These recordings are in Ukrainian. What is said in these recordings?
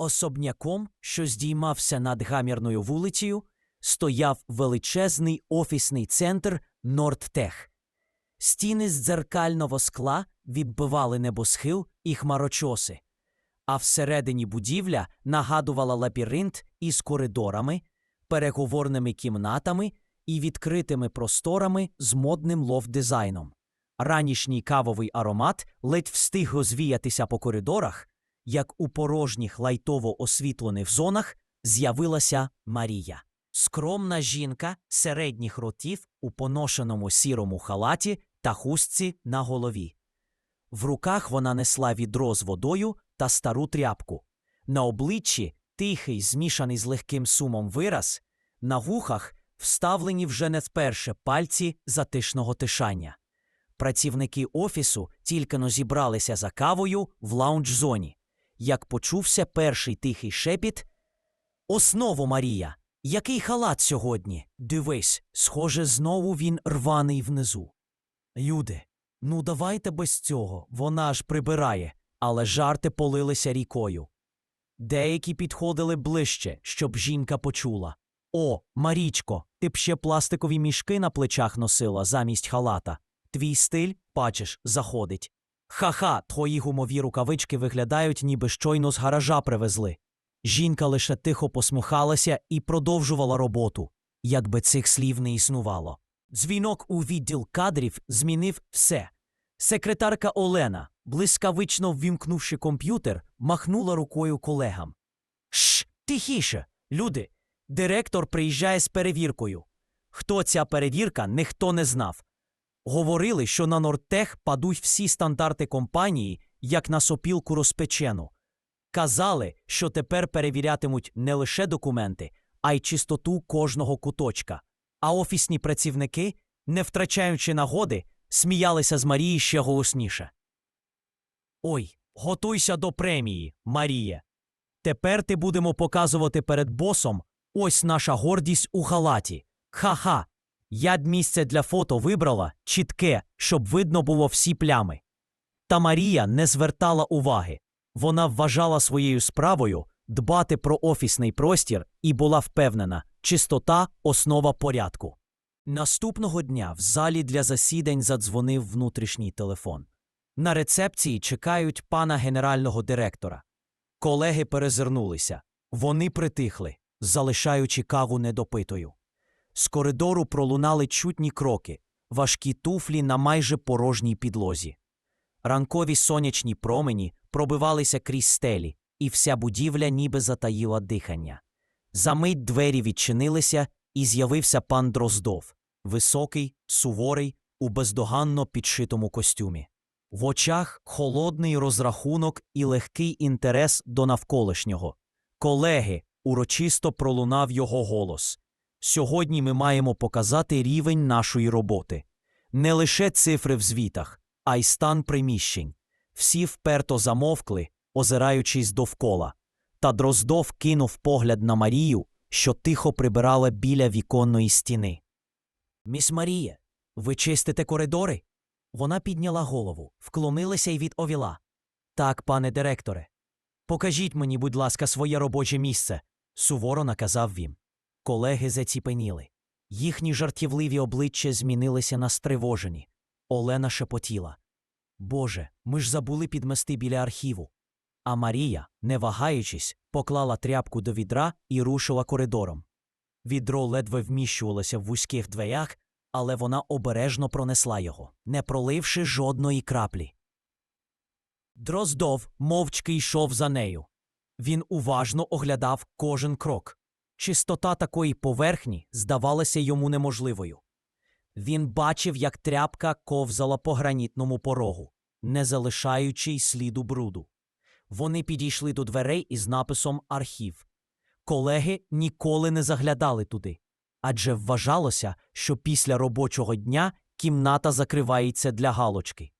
Особняком, що здіймався над гамірною вулицею, стояв величезний офісний центр Нордтех. Стіни з дзеркального скла відбивали небосхил і хмарочоси, а всередині будівля нагадувала лабіринт із коридорами, переговорними кімнатами і відкритими просторами з модним лов-дизайном. Ранішній кавовий аромат ледь встиг розвіятися по коридорах, як у порожніх лайтово освітлених зонах з'явилася Марія. Скромна жінка середніх ротів у поношеному сірому халаті та хустці на голові. В руках вона несла відро з водою та стару тряпку. На обличчі тихий, змішаний з легким сумом вираз, на вухах вставлені вже не вперше пальці затишного тишання. Працівники офісу тільки но зібралися за кавою в лаунж-зоні. Як почувся перший тихий шепіт Основу, Марія! Який халат сьогодні? Дивись, схоже, знову він рваний внизу. Юде, ну давайте без цього, вона ж прибирає, але жарти полилися рікою. Деякі підходили ближче, щоб жінка почула. О, Марічко, ти б ще пластикові мішки на плечах носила замість халата. Твій стиль, бачиш, заходить. Ха-ха, твої гумові рукавички виглядають, ніби щойно з гаража привезли. Жінка лише тихо посміхалася і продовжувала роботу, якби цих слів не існувало. Дзвінок у відділ кадрів змінив все. Секретарка Олена, блискавично ввімкнувши комп'ютер, махнула рукою колегам. Шш, тихіше, люди. Директор приїжджає з перевіркою. Хто ця перевірка, ніхто не знав. Говорили, що на Нортех падуть всі стандарти компанії, як на сопілку розпечену. Казали, що тепер перевірятимуть не лише документи, а й чистоту кожного куточка. А офісні працівники, не втрачаючи нагоди, сміялися з Марії ще голосніше. Ой, готуйся до премії, Маріє. Тепер ти будемо показувати перед босом ось наша гордість у халаті. Ха-ха. Я б місце для фото вибрала чітке, щоб видно було всі плями. Та Марія не звертала уваги. Вона вважала своєю справою дбати про офісний простір і була впевнена, чистота основа порядку. Наступного дня в залі для засідань задзвонив внутрішній телефон. На рецепції чекають пана генерального директора. Колеги перезирнулися. Вони притихли, залишаючи каву недопитою. З коридору пролунали чутні кроки, важкі туфлі на майже порожній підлозі. Ранкові сонячні промені пробивалися крізь стелі, і вся будівля ніби затаїла дихання. Замить двері відчинилися, і з'явився пан Дроздов, високий, суворий, у бездоганно підшитому костюмі. В очах холодний розрахунок і легкий інтерес до навколишнього. Колеги, урочисто пролунав його голос. Сьогодні ми маємо показати рівень нашої роботи. Не лише цифри в звітах, а й стан приміщень. Всі вперто замовкли, озираючись довкола. Та Дроздов кинув погляд на Марію, що тихо прибирала біля віконної стіни. Міс Маріє, ви чистите коридори? Вона підняла голову, вклонилася й відповіла. Так, пане директоре. Покажіть мені, будь ласка, своє робоче місце, суворо наказав він. Колеги заціпеніли. Їхні жартівливі обличчя змінилися на стривожені. Олена шепотіла. Боже, ми ж забули підмести біля архіву. А Марія, не вагаючись, поклала тряпку до відра і рушила коридором. Відро ледве вміщувалося в вузьких дверях, але вона обережно пронесла його, не проливши жодної краплі. Дроздов мовчки йшов за нею. Він уважно оглядав кожен крок. Чистота такої поверхні здавалася йому неможливою. Він бачив, як тряпка ковзала по гранітному порогу, не залишаючи й сліду бруду. Вони підійшли до дверей із написом Архів. Колеги ніколи не заглядали туди, адже вважалося, що після робочого дня кімната закривається для галочки.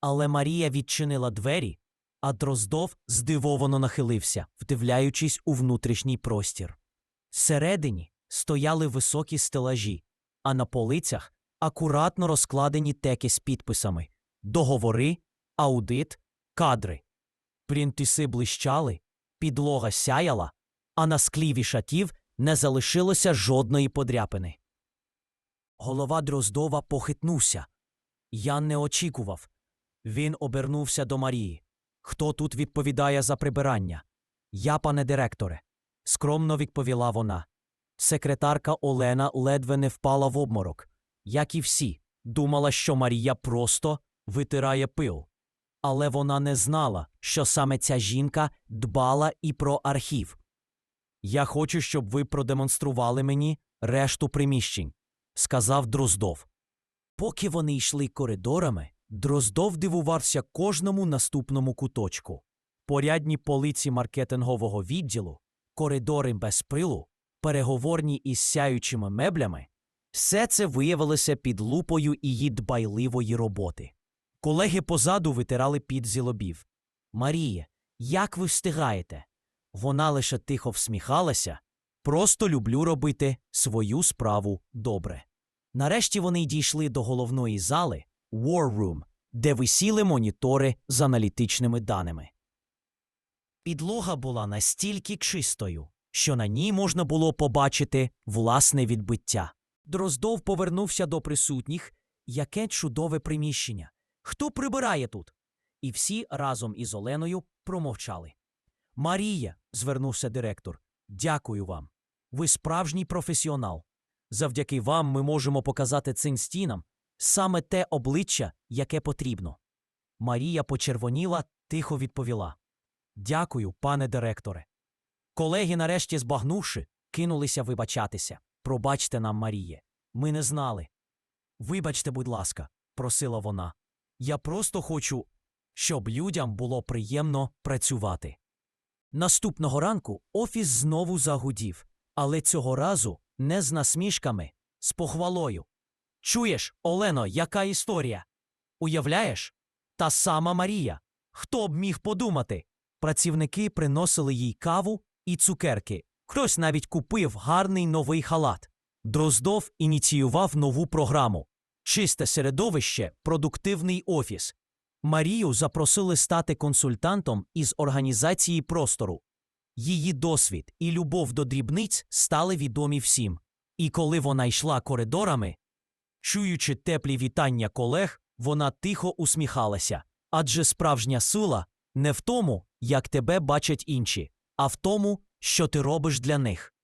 Але Марія відчинила двері, а Дроздов здивовано нахилився, вдивляючись у внутрішній простір. Всередині стояли високі стелажі, а на полицях акуратно розкладені теки з підписами договори, аудит, кадри. Принтиси блищали, підлога сяяла, а на склі вішатів не залишилося жодної подряпини. Голова Дроздова похитнувся. Я не очікував. Він обернувся до Марії. Хто тут відповідає за прибирання? Я, пане директоре, скромно відповіла вона. Секретарка Олена ледве не впала в обморок. Як і всі, думала, що Марія просто витирає пил. Але вона не знала, що саме ця жінка дбала і про архів. Я хочу, щоб ви продемонстрували мені решту приміщень, сказав Дроздов. Поки вони йшли коридорами, Дроздов дивувався кожному наступному куточку. Порядні полиці маркетингового відділу, коридори без пилу, переговорні із сяючими меблями все це виявилося під лупою її дбайливої роботи. Колеги позаду витирали під зі лобів. Марія, як ви встигаєте? Вона лише тихо всміхалася. Просто люблю робити свою справу добре. Нарешті вони дійшли до головної зали War Room, де висіли монітори з аналітичними даними. Підлога була настільки чистою, що на ній можна було побачити власне відбиття. Дроздов повернувся до присутніх. Яке чудове приміщення! Хто прибирає тут? І всі разом із Оленою промовчали. Марія, звернувся директор, дякую вам. Ви справжній професіонал. Завдяки вам ми можемо показати цим стінам саме те обличчя, яке потрібно. Марія почервоніла, тихо відповіла. Дякую, пане директоре. Колеги, нарешті збагнувши, кинулися вибачатися. Пробачте нам, Маріє. Ми не знали. Вибачте, будь ласка, просила вона. Я просто хочу, щоб людям було приємно працювати. Наступного ранку офіс знову загудів, але цього разу не з насмішками, з похвалою. Чуєш, Олено, яка історія? Уявляєш? Та сама Марія. Хто б міг подумати? Працівники приносили їй каву і цукерки. Хтось навіть купив гарний новий халат. Дроздов ініціював нову програму Чисте середовище, продуктивний офіс. Марію запросили стати консультантом із організації простору. Її досвід і любов до дрібниць стали відомі всім. І коли вона йшла коридорами, чуючи теплі вітання колег, вона тихо усміхалася. Адже справжня сила не в тому, як тебе бачать інші, а в тому, що ти робиш для них.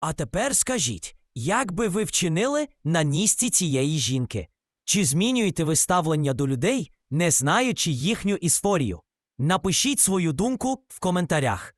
А тепер скажіть, як би ви вчинили на місці цієї жінки? Чи змінюєте ви ставлення до людей, не знаючи їхню історію? Напишіть свою думку в коментарях.